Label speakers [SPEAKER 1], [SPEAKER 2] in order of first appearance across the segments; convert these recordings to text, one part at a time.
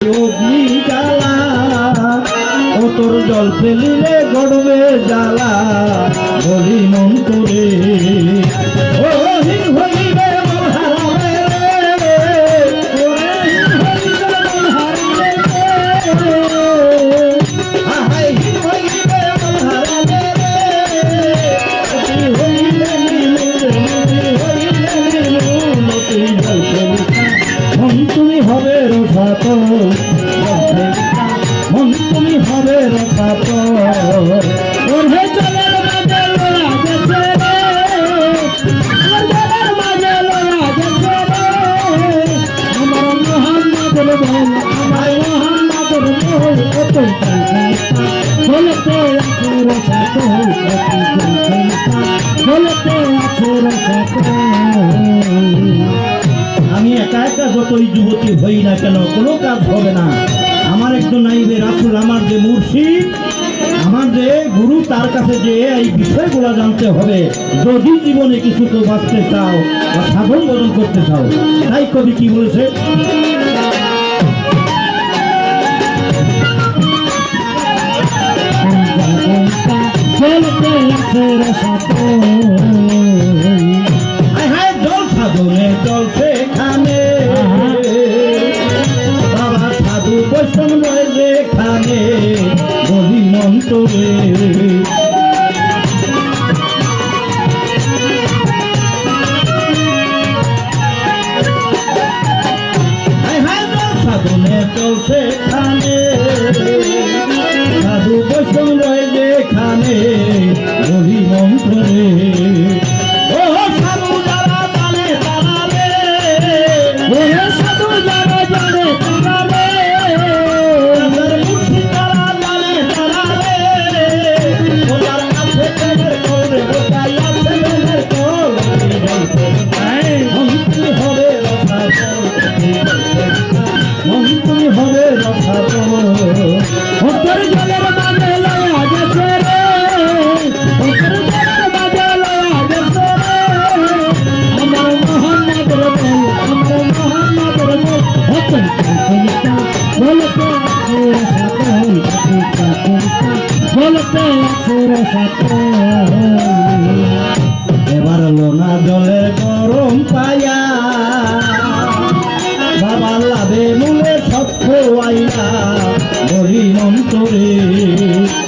[SPEAKER 1] অগ্নি জ্বালা ও তোর জল ফেলিলে গড়বে জ্বালা বলি করে। রসাত মন তুমি হবে রসাত ওরে জলের মাঝে লোড়া গেছে রে। আমার জলের মাঝে লোড়া গেছে আমার মোহাম্মদের বল, আমার মোহাম্মদের বল, কত বলতে আছে রসাত বলতে আছে রসাত হই না কেন, কোনো কাজ হবে না। আমার একজন নাইবে, রাসুল আমার যে মুর্শিদ, আমার যে গুরু, তার কাছে যে এই বিষয়গুলো জানতে হবে। যদি জীবনে কিছু তো বাঁচতে চাও বা সাধন বদল করতে চাও, তাই কবি কি বলেছে? জল সাধনে জল সেখানে সাধু বৈষ্ণব যেখানে বলি মন্ত্রে এবার লোনা জলের গরম পায়া বাবা লাভে মূলে সত্য আইয়া অন্তরে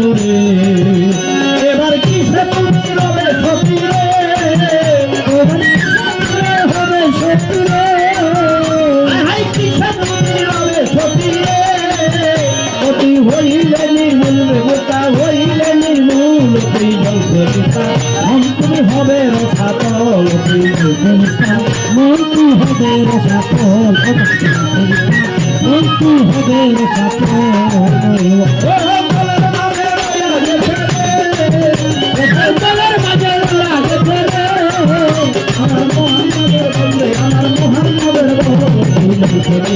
[SPEAKER 1] অন্তরে এবার কিসে তুমি রবে সতী রে? হবে সতী রে। কিসে তুমি রবে সতী রে? তুমি হবে রসাতল তুই হবে রসাতল মন হবে রসাতলের হবে